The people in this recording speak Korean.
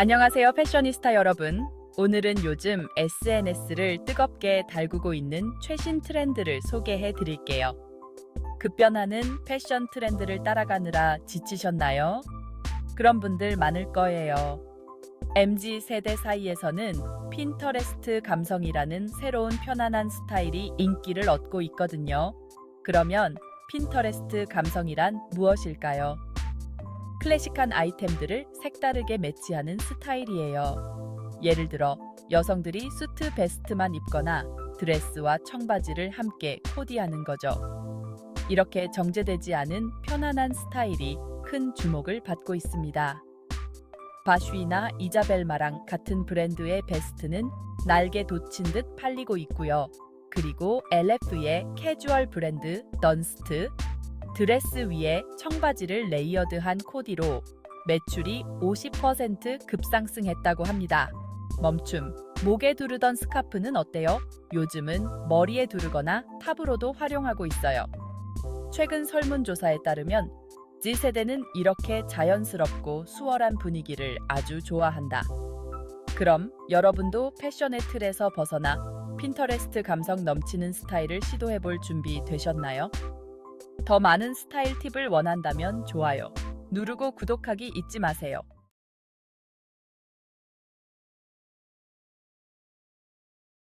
안녕하세요, 패셔니스타 여러분. 오늘은 요즘 SNS를 뜨겁게 달구고 있는 최신 트렌드를 소개해 드릴게요. 급변하는 패션 트렌드를 따라가느라 지치셨나요? 그런 분들 많을 거예요. MZ 세대 사이에서는 핀터레스트 감성이라는 새로운 편안한 스타일이 인기를 얻고 있거든요. 그러면 핀터레스트 감성이란 무엇일까요? 클래식한 아이템들을 색다르게 매치하는 스타일이에요. 예를 들어 여성들이 수트 베스트만 입거나 드레스와 청바지를 함께 코디하는 거죠. 이렇게 정제되지 않은 편안한 스타일이 큰 주목을 받고 있습니다. 바쉬나 이자벨마랑 같은 브랜드의 베스트는 날개 돋친 듯 팔리고 있고요. 그리고 LF의 캐주얼 브랜드 던스트, 드레스 위에 청바지를 레이어드한 코디로 매출이 50% 급상승했다고 합니다. 멈춤. 목에 두르던 스카프는 어때요? 요즘은 머리에 두르거나 탑으로도 활용하고 있어요. 최근 설문조사에 따르면 Z세대는 이렇게 자연스럽고 수월한 분위기를 아주 좋아한다. 그럼 여러분도 패션의 틀에서 벗어나 핀터레스트 감성 넘치는 스타일을 시도해 볼 준비 되셨나요? 더 많은 스타일 팁을 원한다면 좋아요 누르고 구독하기 잊지 마세요.